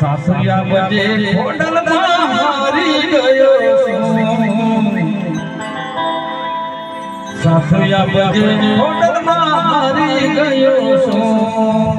સાસરિયા બજે ખોડલમાં હારી ગયો. સાસરિયા બજે ખોડલમાં હારી ગયો. છું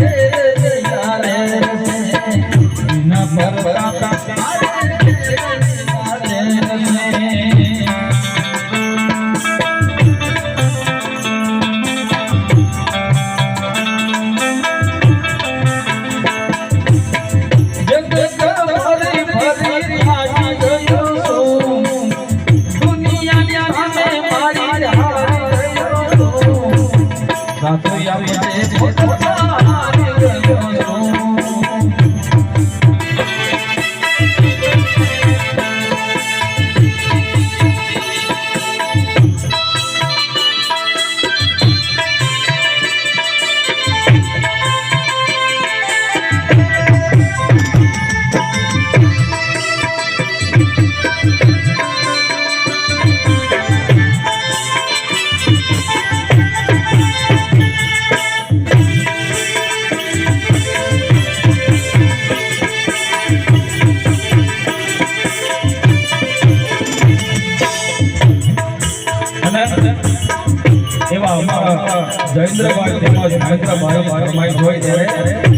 ચંદ્ર ભારત તેમજ ચંદ્ર ભારત રમાઈ હોય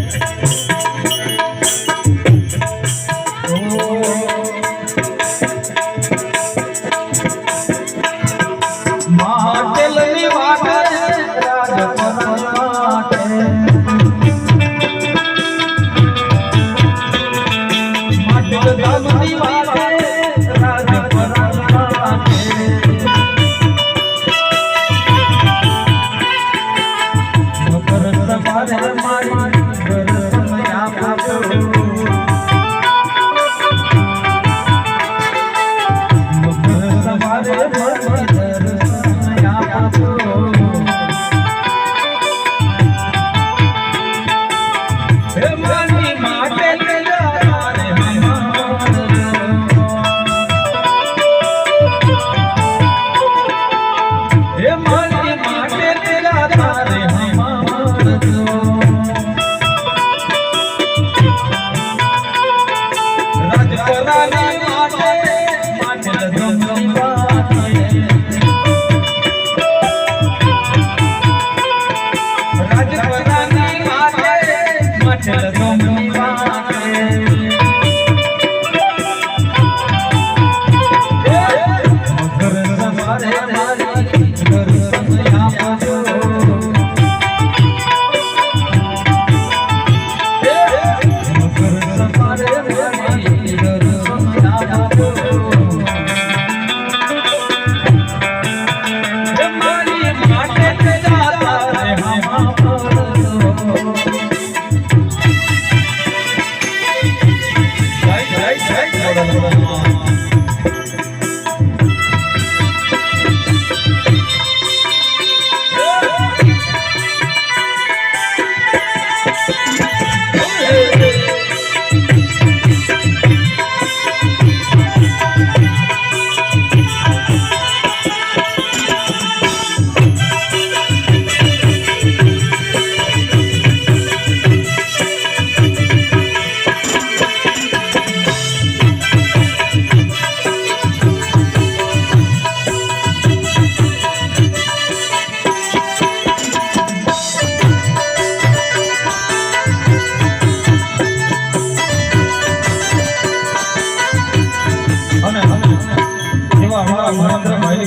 સમગ્ર હોય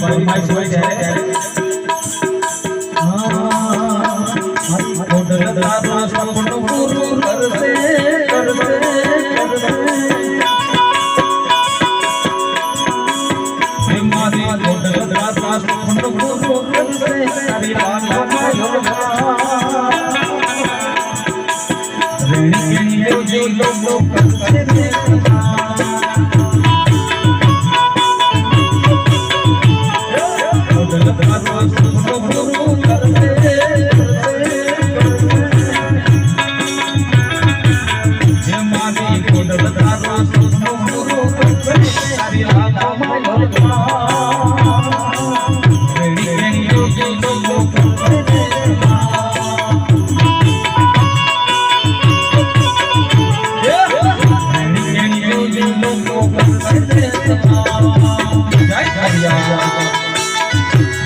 હોય છે. જય હરિયા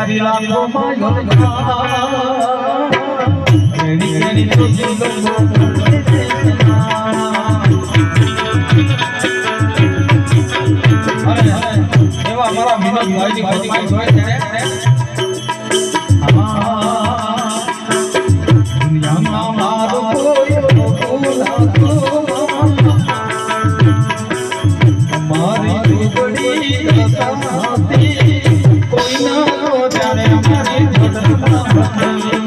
તારી લાગો માયો એની એની તો એવા અમારા વિનોદ ભાઈજી ભાઈજી જોઈ ત્યારે Thank you.